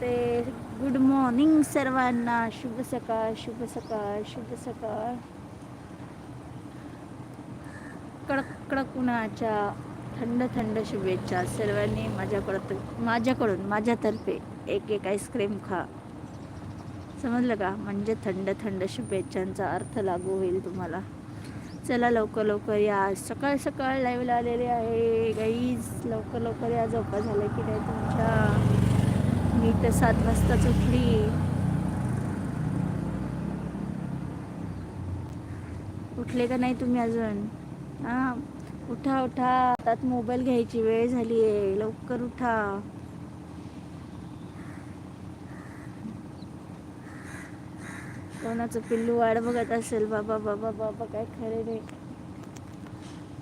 नमस्ते good morning सर्वांना. शुभ सकाळ शुभ सकाळ शुभ सकाळ. कडक कडक उन्हाच्या थंड थंड शुभेच्छा सर्वांनी माझ्याकडं माझ्याकडून माझ्यातर्फे एक एक आईस्क्रीम खा. समजलं का? म्हणजे थंड थंड शुभेच्छांचा अर्थ लागू होईल तुम्हाला. चला लवकर लवकर या. सकाळ सकाळ लाईव्हला आलेले आहे. गाईज लवकर लवकर या. झोपा झालं की नाही तुमच्या? मी तर सात वाजताच उठली. उठले का नाही तुम्ही अजून? हां उठा उठा. हातात मोबाईल घ्यायची वेळ झाली आहे लवकर उठा. कोणाचं पिल्लू वाढ बघत असेल? बाबा बाबा बाबा काय खरे नाही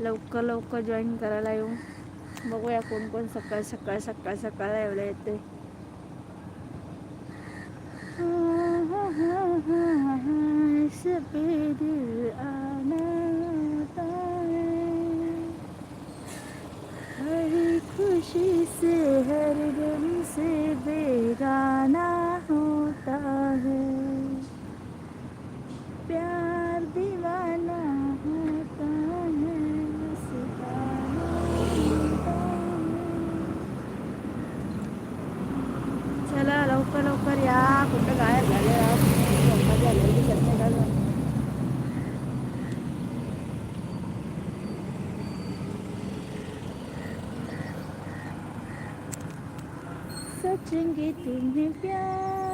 लवकर लवकर जॉईन करायला येऊ. बघूया कोण कोण सकाळ सकाळ सकाळ सकाळ एवढं येते सफ़ेद आना हर खुशी से हर गम से बेगाना होता है प्यार दीवाना होता है. चला लवकर लवकर या, कुठं गायब झाले 서툰 게 눈을 뼈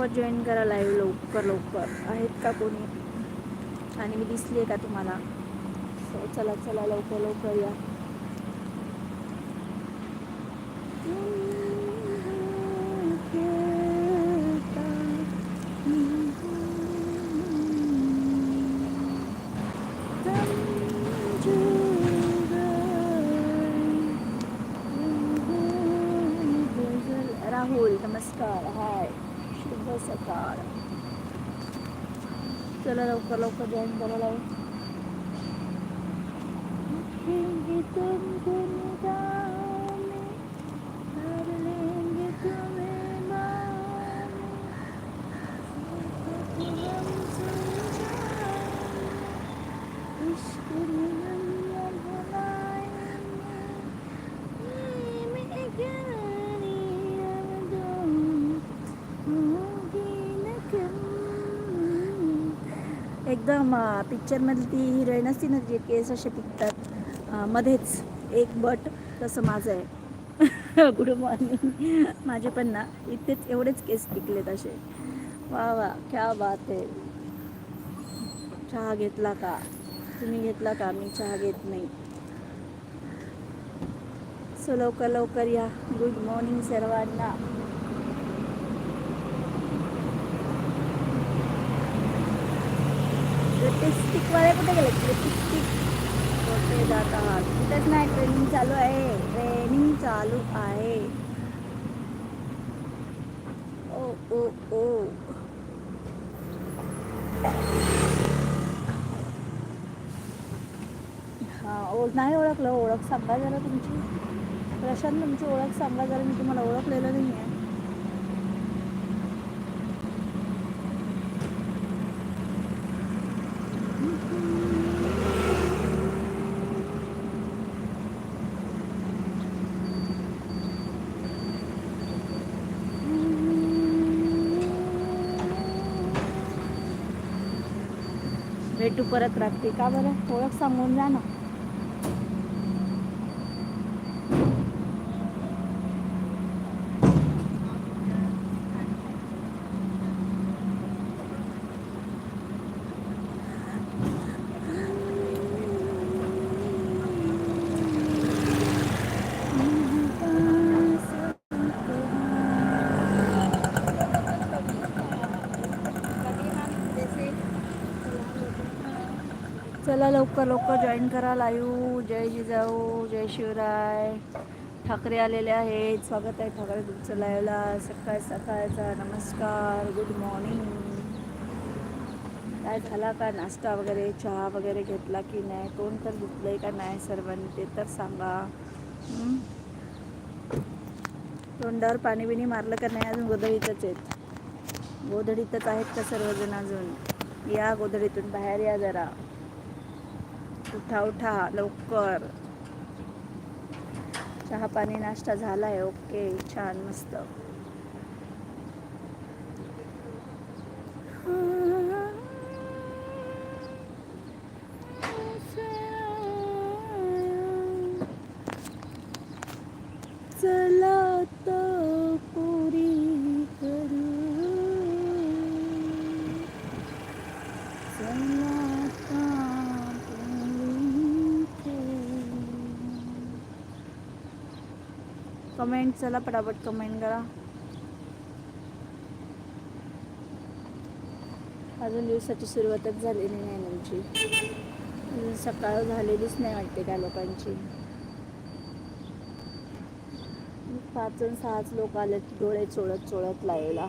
लवकर जॉईन करा लाईव्ह लवकर लवकर. आहेत का कोणी? आणि मी दिसली आहे का तुम्हाला? चला चला लवकर लवकर या राहुल नमस्कार हाय शुभ सकाळ. चला लवकर लवकर जॉईन करायला रखेंगे तुमको निगाहों में, भर लेंगे तुम्हें बाहों में, सिर्फ हम सुलझाएंगे, इश्क में हम न भुलाएंगे, ये मैं कहानी अब दो, होगी न कम. एकदम पिक्चरमधली ती हिरोईन असते ना जे केस असे पिकतात मध्येच एक बट तसं माझं आहे. गुड मॉर्निंग माझे पण ना इथेच एवढेच केस पिकलेत असे. वा वा क्या बात आहे. चहा घेतला का? तुम्ही घेतला का? मी चहा घेत नाही. सो लवकर लवकर या. गुड मॉर्निंग सर्वांना. लिपस्टिकवाले कुठे गेले लिपस्टिक कुठे जात आहात? कुठेच नाही ट्रेनिंग चालू आहे. ट्रेनिंग चालू आहे. ओ ओ ओ. हां ओ नाही ओळखलं ओळख सांगा जरा तुमची. प्रशांत तुमची ओळख सांगा जरा. मी तुम्हाला ओळखलेलं नाही आहे भेटू परत रात्री. का बरं? ओळख सांगून जा ना. चला लवकर लवकर जॉईन करा लाईव्ह जय जिजाऊ जय शिवराय. ठाकरे आलेले आहेत. स्वागत आहे ठाकरे तुमचं लाईव्हला. सकाळ सकाळचा नमस्कार. गुड मॉर्निंग काय झाला? का नाश्ता वगैरे? चहा वगैरे घेतला की नाही? कोण तर घेतलंय का नाही सर्वांनी? ते तर सांगा. तोंडावर पाणी बिणी मारलं का नाही? अजून गोधडीतच आहेत. गोधडीतच आहेत का सर्वजण अजून? या गोधडीतून बाहेर या जरा. उठा उठा लवकर. चहा पाणी नाश्ता झालाय. ओके छान मस्त चला तर पुरी करू चला आता पुरी करू. कमेंट चला पटापट कमेंट करा. अजून दिवसाची सुरुवातच झालेली नाही आमची. अजून सकाळ झालेलीच नाही वाटते त्या लोकांची. पाच सहाच लोक आलेत डोळे चोळत चोळत लायला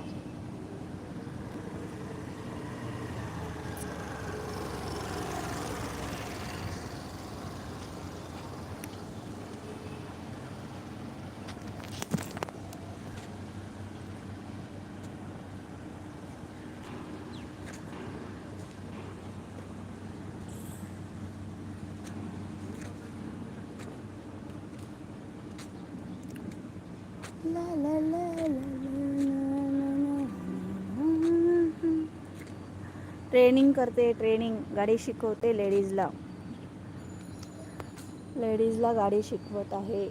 ट्रेनिंग करते ट्रेनिंग गाडी शिकवते लेडीजला. लेडीजला गाडी शिकवत आहे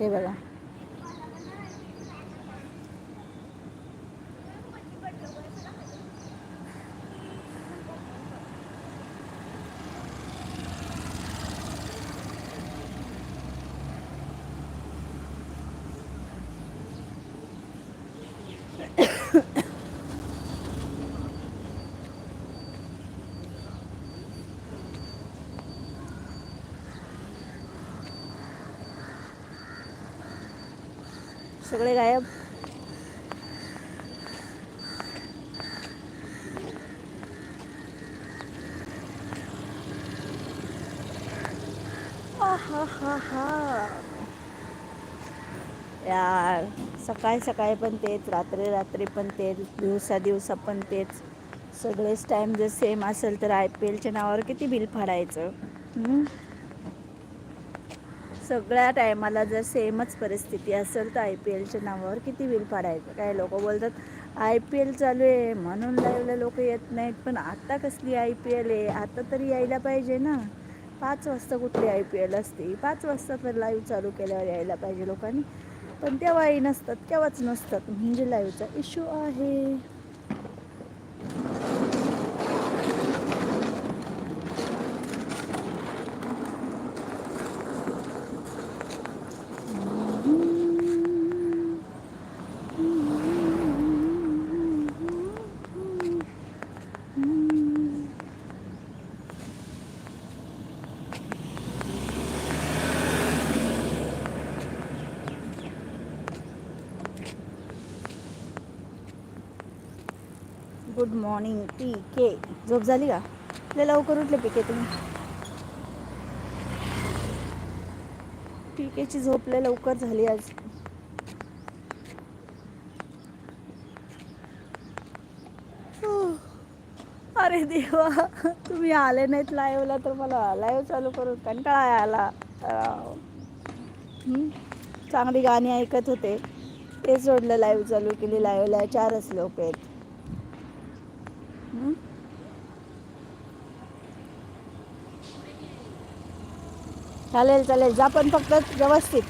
हे बघा सगळे गायब. यार सकाळी सकाळी पण तेच रात्री रात्री पण तेच दिवसा दिवसा पण तेच. सगळेच टाईम जर सेम असेल तर आय पी एलच्या नावावर किती बिल फाडायचं? सगळ्या टायमाला जर सेमच परिस्थिती असेल तर आय पी एलच्या नावावर किती बिल पाडायचं? काय लोक बोलतात आय पी एल चालू आहे म्हणून लाईव्हला लोक येत नाहीत. पण आता कसली आय पी एल आहे? आता तरी यायला पाहिजे ना. पाच वाजता कुठली आय पी एल असते? पाच वाजता तर लाईव्ह चालू केल्यावर यायला पाहिजे लोकांनी. पण तेव्हाही नसतात केव्हाच नसतात. म्हणजे लाईव्हचा इश्यू आहे. मॉर्निंग पी के झोप झाली का? आपल्या लवकर उठले पी के तुम्ही. पी केची झोपल्या लवकर झाली आज. अरे देवा तुम्ही आले नाहीत लाईव्हला तर मला लाईव्ह चालू करून कंटाळा आला. चांगली गाणी ऐकत होते. ते सोडलं लाईव्ह चालू केली. लाईव्हला चारच लोक आहेत. चालेल चालेल. जा पण फक्त व्यवस्थित.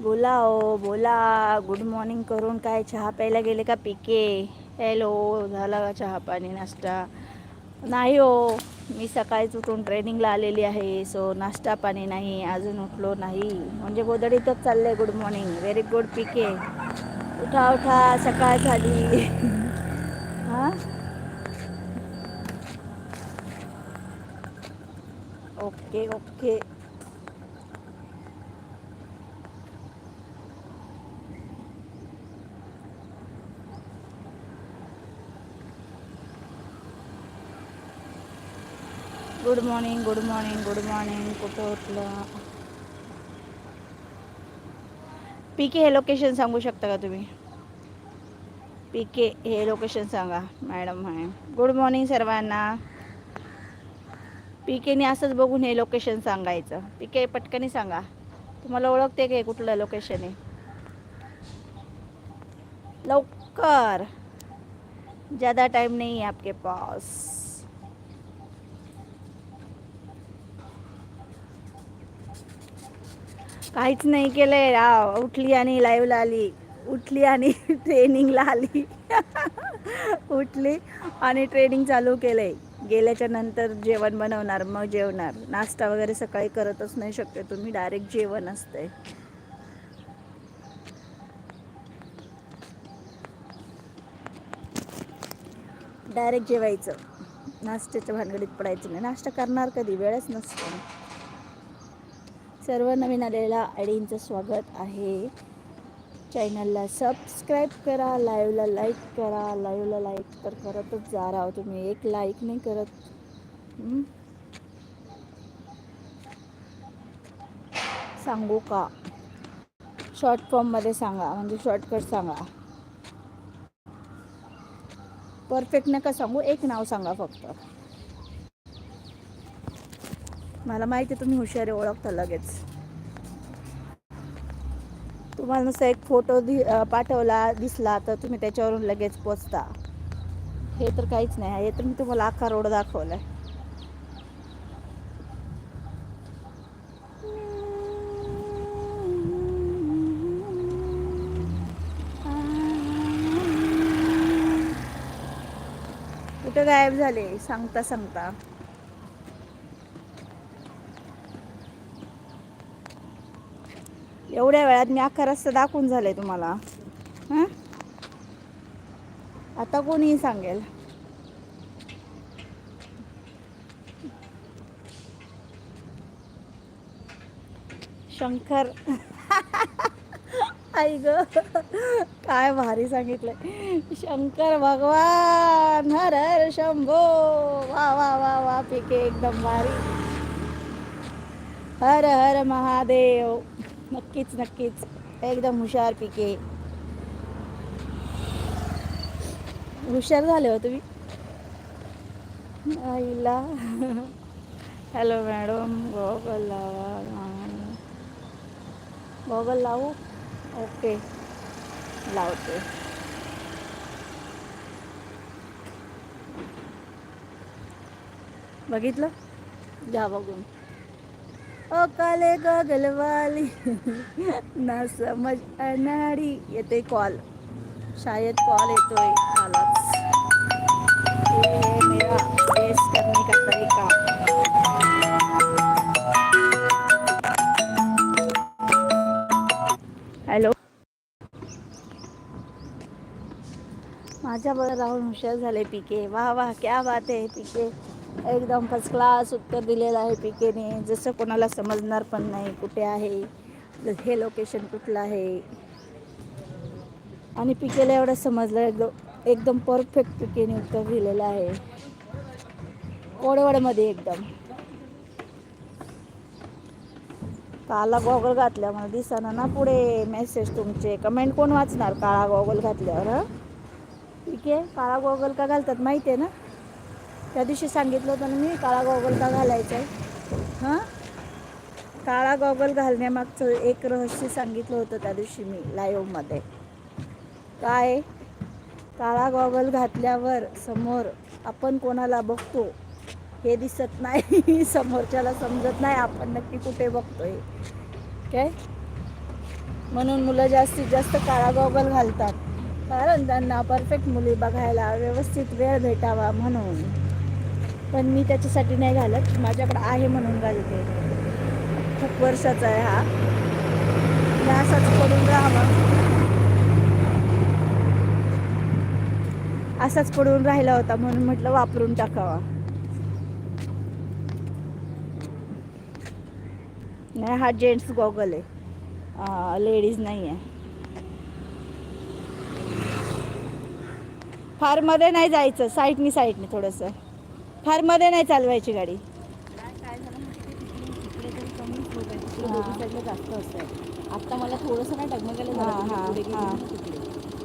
बोला ओ बोला. गुड मॉर्निंग करून काय चहा प्यायला गेले का पिके? हॅलो झाला का चहा पाणी नाश्ता? नाही हो मी सकाळीच उठून ट्रेनिंगला आलेली आहे सो नाश्ता पाणी नाही अजून उठलो नाही. म्हणजे गोदडीतच चाललंय गुड मॉर्निंग व्हेरी गुड पिके उठा उठा सकाळ झाली. हां? Okay okay good morning good morning good morning कुठं उठलं पीके हे लोकेशन सांगू शकता का तुम्ही? पीके हे लोकेशन सांगा मॅडम आहे. गुड मॉर्निंग सर्वांना. पीकेने असंच बघून हे लोकेशन सांगायचं. पीके पटकनी सांगा. तुम्हाला ओळखते का कुठलं लोकेशन आहे? लवकर. ज़्यादा टाइम नहीं है आपके पास. काहीच नाही केलंय राव. उठली आणि लाईव्हला आली. उठली आणि ट्रेनिंगला आली. उठली आणि ट्रेनिंग चालू केलंय. गेल्याच्यानंतर जेवण बनवणार मग जेवणार. नाश्ता वगैरे सकाळी करतच नाही शकते तुम्ही डायरेक्ट जेवण असतंय. डायरेक्ट जेवायचं. नाश्त्याच्या भानगडीत पडायचं नाही. नाश्ता करणार कधी? वेळच नसतो. सर्व नवीन आलेल्या आयडींचं स्वागत आहे. चॅनलला सबस्क्राईब करा लाईव्हला लाईक करा लाईव्हला लाईक तर करतच जा राहा तुम्ही. एक लाईक नाही करत. सांगू का? शॉर्ट फॉर्ममध्ये सांगा म्हणजे शॉर्टकट सांगा. परफेक्ट नका सांगू एक नाव सांगा फक्त. मला माहिती आहे तुम्ही हुशारी ओळखता लगेच. तुम्हाला नुसता एक फोटो दि पाठवला दिसला तर तुम्ही त्याच्यावरून लगेच पोचता. हे तर काहीच नाही हे तर मी तुम्हाला अख्खा रोड दाखवलाय. कुठं गायब झाले? सांगता सांगता. एवढ्या वेळात मी अख्खा रस्ता दाखवून झालंय तुम्हाला. हं? आता कोणीही सांगेल. शंकर. आई ग. काय भारी सांगितलंय. शंकर भगवान हर हर शंभो. वा वा वा वा पिके एकदम भारी. हर हर महादेव. नक्कीच नक्कीच. एकदम हुशार पिके. हुशार झाले हो तुम्ही? आईला. हॅलो मॅडम गॉगल लावा गॉगल लावू? ओके लावते. बघितलं? जा बघून. ओ काले गॉगल वाली ना समज अनाडी येते कॉल शायद कॉल येतोय आलाच ये है मेरा करने का तरीका। हॅलो राहून हुशार झाले पिके वा वा क्या बात आहे पिके एकदम फर्स्ट क्लास उत्तर दिलेलं आहे पिकेने जसं कोणाला समजणार पण नाही कुठे आहे हे लोकेशन कुठलं आहे. आणि पिकेला एवढं समजलं एकदम एकदम परफेक्ट पिकेने उत्तर दिलेलं आहे. कोडवडमध्ये एकदम. काला गॉगल घातल्या मला दिसाना ना पुढे मेसेज तुमचे. कमेंट कोण वाचणार काळा गॉगल घातल्यावर हं? ठीक आहे काळा गॉगल का घालतात? माहिती आहे ना? त्या दिवशी सांगितलं होतं ना मी काळा गॉगल का घालायचा आहे हां? काळा गॉगल घालण्यामागचं एक रहस्य सांगितलं होतं त्या दिवशी मी लाईव्हमध्ये काय? काळा गॉगल घातल्यावर समोर आपण कोणाला बघतो हे दिसत नाही समोरच्याला समजत नाही आपण नक्की कुठे बघतोय. काय? म्हणून मुलं जास्तीत जास्त काळा गॉगल घालतात. कारण त्यांना परफेक्ट मुली बघायला व्यवस्थित वेळ भेटावा म्हणून. पण मी त्याच्यासाठी नाही घालत. माझ्याकडं आहे म्हणून घालते. खूप वर्षाचा आहे हा. असाच पडून राहावा. असाच पडून राहिला होता म्हणून म्हटलं वापरून टाकावा. नाही हा जेंट्स गॉगल आहे. लेडीज नाही आहे. फारमध्ये नाही जायचं. साईडनी साईडने थोडंसं. फारमध्ये नाही चालवायची गाडी. तरी आता मला थोडंसं ना डगमगायला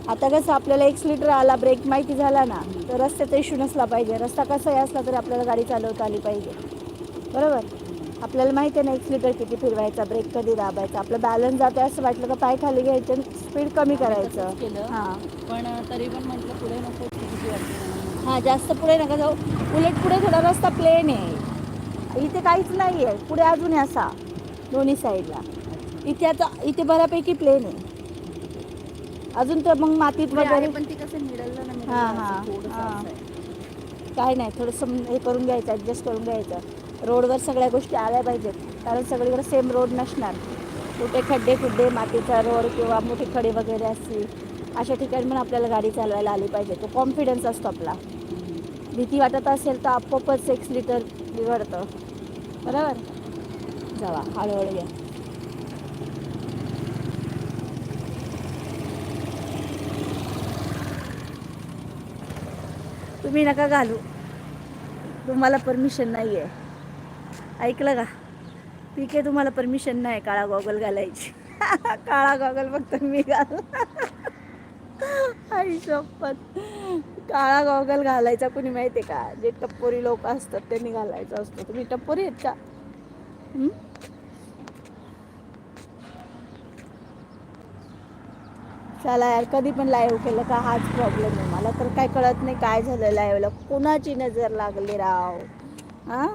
आता कसं आपल्याला एक लिटर आला ब्रेक माहिती झाला ना तर रस्त्याचा इश्यू नसला पाहिजे. रस्ता कसाही असला तरी आपल्याला गाडी चालवता आली पाहिजे. बरोबर? आपल्याला माहिती आहे ना एक लिटर किती फिरवायचा ब्रेक कधी दाबायचा आपलं बॅलन्स जाते असं वाटलं का पाय खाली घ्यायचं स्पीड कमी करायचं. हां. पण तरी पण म्हटलं पुढे नको. हां जास्त पुढे नका जाऊ. उलट पुढे थोडा रस्ता प्लेन आहे. इथे काहीच नाही आहे पुढे अजून आहे असा दोन्ही साईडला इथे आता इथे बऱ्यापैकी प्लेन आहे. अजून तर मग मातीत वगैरे पण ती कसं मिडलला ना हां, हां, हां. काय नाही थोडंसं हे करून घ्यायचं ॲडजस्ट करून घ्यायचं. रोडवर सगळ्या गोष्टी आल्या पाहिजेत. कारण सगळीकडे सेम रोड नसणार. कुठे खड्डे खुड्डे मातीचा रोड किंवा मोठे खडे वगैरे असतील अशा ठिकाणी पण आपल्याला गाडी चालवायला आली पाहिजे. तो कॉन्फिडन्स असतो आपला. भीती वाटत असेल तर आपोआपच एक लिटर बिघडतं. बरोबर? जावा हळूहळू घ्या. तुम्ही नका घालू. तुम्हाला परमिशन नाही आहे ऐकलं का? पीके तुम्हाला परमिशन नाही काळा गॉगल घालायची. काळा गॉगल फक्त मी घाल आई शपथ. काळा गॉगल घालायचा कुणी माहिती आहे का? जे टप्पोरी लोक असतात त्यांनी घालायचा असतो. तुम्ही टप्पोरी आहेत का? चला यार कधी पण लाईव्ह केलं का हाच प्रॉब्लेम आहे. मला तर काय कळत नाही काय झालं लाईव्हला कोणाची नजर लागली राव? हां?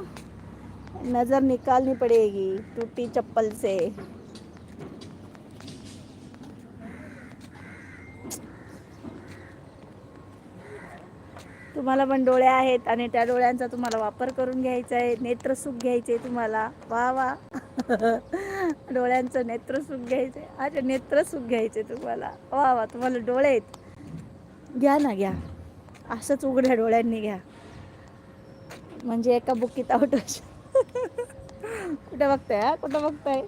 नजर निकालनी पडेगी तुटी चप्पल से तुम्हाला पण डोळे आहेत आणि त्या डोळ्यांचा तुम्हाला वापर करून घ्यायचा आहे. नेत्रसुख घ्यायचे तुम्हाला. वा वा. डोळ्यांचं नेत्रसुख घ्यायचे अच्छा नेत्रसुख घ्यायचे तुम्हाला. वा वा तुम्हाला डोळे आहेत. घ्या ना घ्या. असंच उघड्या डोळ्यांनी घ्या. म्हणजे एका बुकीत आउट कुठं बघताय हा? कुठं बघताय?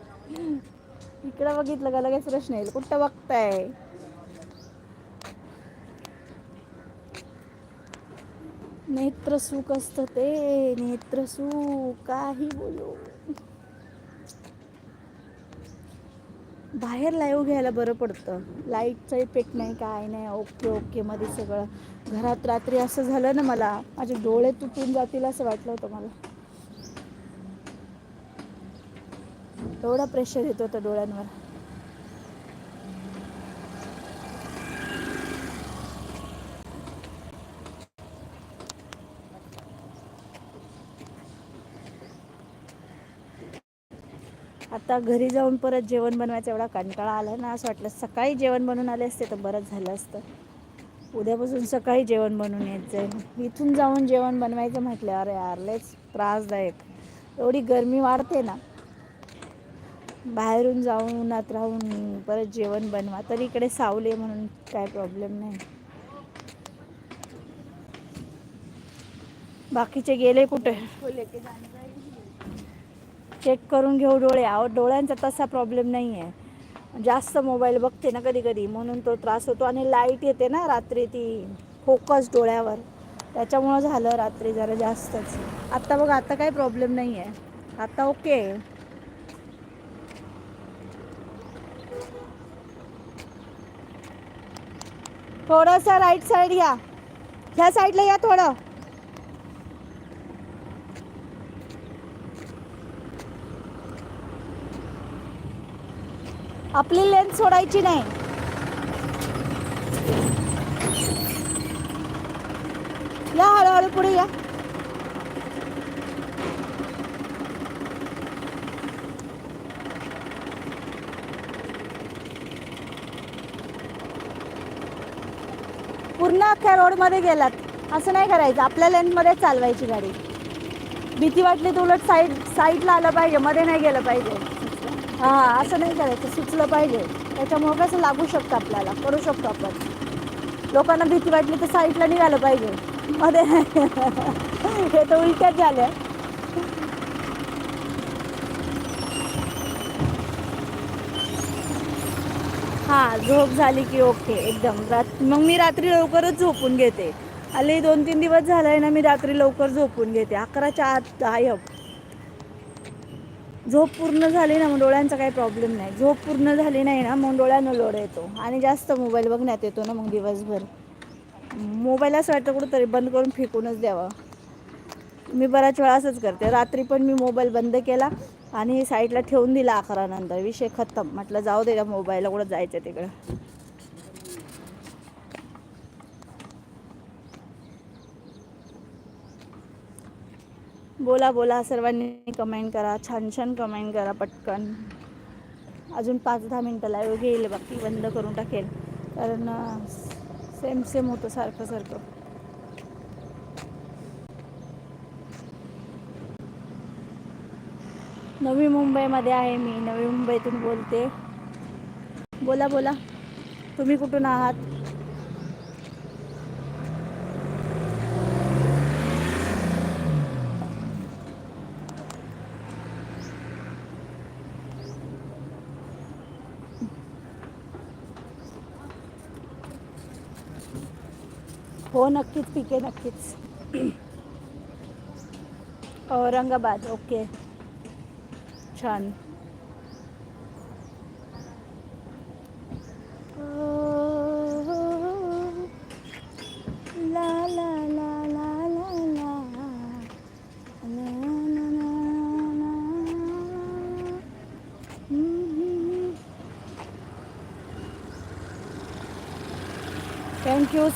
इकडं बघितलं का? लगेच प्रश्न येईल. कुठं बघताय? नेत्र सुख असतं ते नेत्र सुख काही बोलू. बाहेर लाईव्ह घ्यायला बरं पडतं. लाईटचा इफेक्ट नाही काय नाही ओके ओके मध्ये सगळं. घरात रात्री असं झालं ना मला माझे डोळे तुटून जातील असं वाटलं होतं मला. एवढा प्रेशर येत होता डोळ्यांवर. आता घरी जाऊन परत जेवण बनवायचा एवढा कंटाळा आला ना असं वाटलं सकाळी जेवण बनवून आले असते तर बरंच झालं असतं. उद्यापासून सकाळी जेवण बनवून येत जाईल इथून जाऊन जेवण बनवायचं म्हटलं अरे यार लयच त्रासदायक. एवढी गरमी वाढते ना. बाहेरून जाऊन उन्हात राहून परत जेवण बनवा. तरी इकडे सावले म्हणून काय प्रॉब्लेम नाही. बाकीचे गेले कुठे? चेक करून घेऊ डोळे. आहो डोळ्यांचा तसा प्रॉब्लेम नाही आहे जास्त मोबाईल बघते ना कधी कधी म्हणून तो त्रास होतो. आणि लाइट येते ना रात्री ती फोकस डोळ्यावर. त्याच्यामुळं झालं रात्री जरा जास्तच. आत्ता बघ आता काही प्रॉब्लेम नाही आहे आता ओके थोडासा राईट साईड या. ह्या साईडला या थोडं. आपली लेन्थ सोडायची नाही. या हळूहळू पुढे या. पूर्ण अख्ख्या रोडमध्ये गेलात. असं नाही करायचं. आपल्या लेनमध्ये चालवायची गाडी. भीती वाटली तर उलट साईड साईडला आलं पाहिजे. मध्ये नाही गेलं पाहिजे. हां असं नाही करायचं. सुचलं पाहिजे. त्याच्यामुळं कसं लागू शकतं आपल्याला? करू शकतो आपण. लोकांना भीती वाटली तर साईडला निघालं पाहिजे. मध्ये हे तर उलट्याच झाल्या. हां झोप झाली की ओके एकदम. रात मग मी रात्री लवकरच झोपून घेते. आले दोन तीन दिवस झालाय ना मी रात्री लवकर झोपून घेते. अकराच्या आत गायब झोप पूर्ण झाली ना मग डोळ्यांचा काही प्रॉब्लेम नाही. झोप पूर्ण झाली नाही ना मग डोळ्यांना लोड येतो. आणि जास्त मोबाईल बघण्यात येतो ना मग दिवसभर. मोबाईल असं वाटतं कुठंतरी बंद करून फेकूनच द्यावा. मी बऱ्याच वेळा असंच करते. रात्री पण मी मोबाईल बंद केला आणि साईडला ठेवून दिला अकरानंतर विषय खतम. म्हटलं जाऊ दे का मोबाईलला कुठं जायचं तिकडं. बोला बोला सर्वांनी कमेंट करा छान छान कमेंट करा पटकन. अजून पाच दहा मिनटं लाईव्ह घेईल बाकी बंद करून टाकेल. कारण सेम सेम होतं सारखं सारखं. नवी मुंबईमध्ये आहे मी. नवी मुंबईतून बोलते. बोला बोला. तुम्ही कुठून आहात? हो नक्कीच पिके नक्कीच. औरंगाबाद ओके. छान.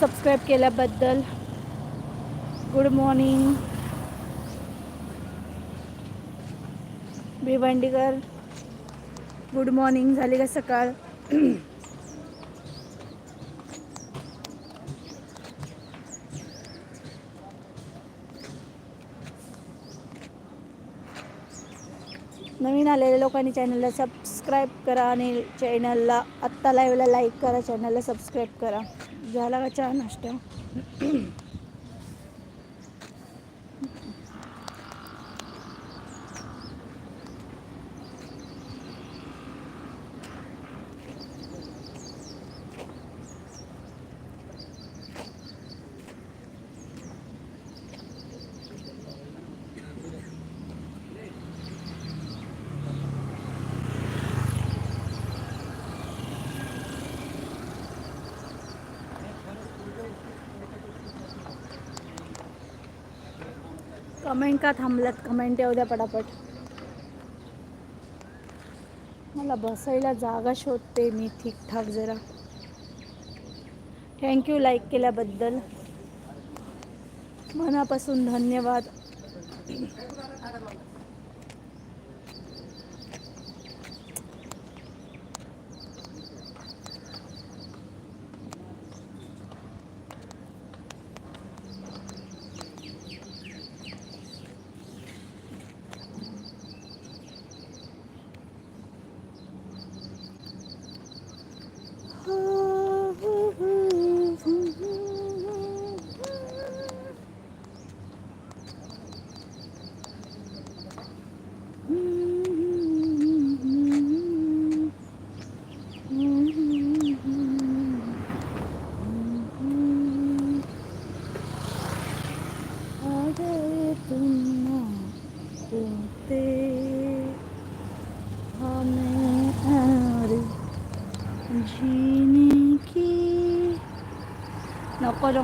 सबस्क्राईब केल्याबद्दल गुड मॉर्निंग भिवंडीकर गुड मॉर्निंग झाली का सकाळ? नवीन आलेल्या लोकांनी चॅनलला सबस्क्राईब करा आणि चॅनलला आत्ता लाईव्हला लाईक करा चॅनलला सबस्क्राईब करा. झाला का चहा नाश्ता? कमेंट का थांबल्यात कमेंट येऊ द्या पटापट. मला बसायला जागा शोधते मी ठीकठाक जरा. थँक्यू लाईक केल्याबद्दल. मनापासून धन्यवाद.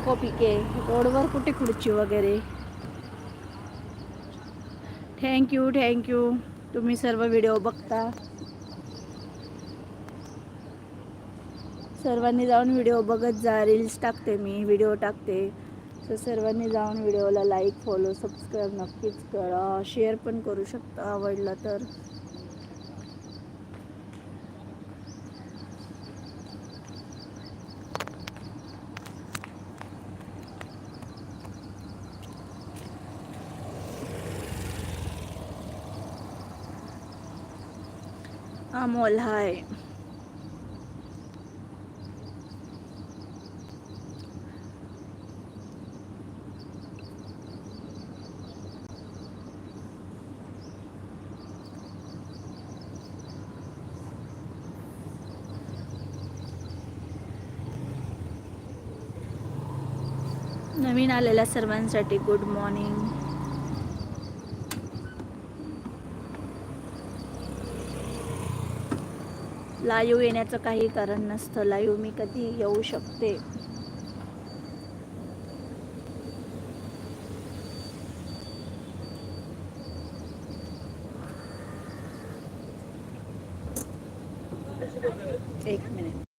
नको पिके रोडवर कुठे खुर्ची वगैरे? थँक्यू थँक्यू तुम्ही सर्व व्हिडिओ बघता. सर्वांनी जाऊन व्हिडिओ बघत जा रील्स टाकते मी व्हिडिओ टाकते. तर सर्वांनी जाऊन व्हिडिओला लाईक फॉलो सबस्क्राईब नक्कीच करा. शेअर पण करू शकता आवडला तर. अमोल हाय. नवीन आलेल्या सर्वांसाठी गुड मॉर्निंग लाईव्ह येण्याचं काही कारण नसतं. लाईव्ह मी कधी येऊ शकते. एक मिनिट.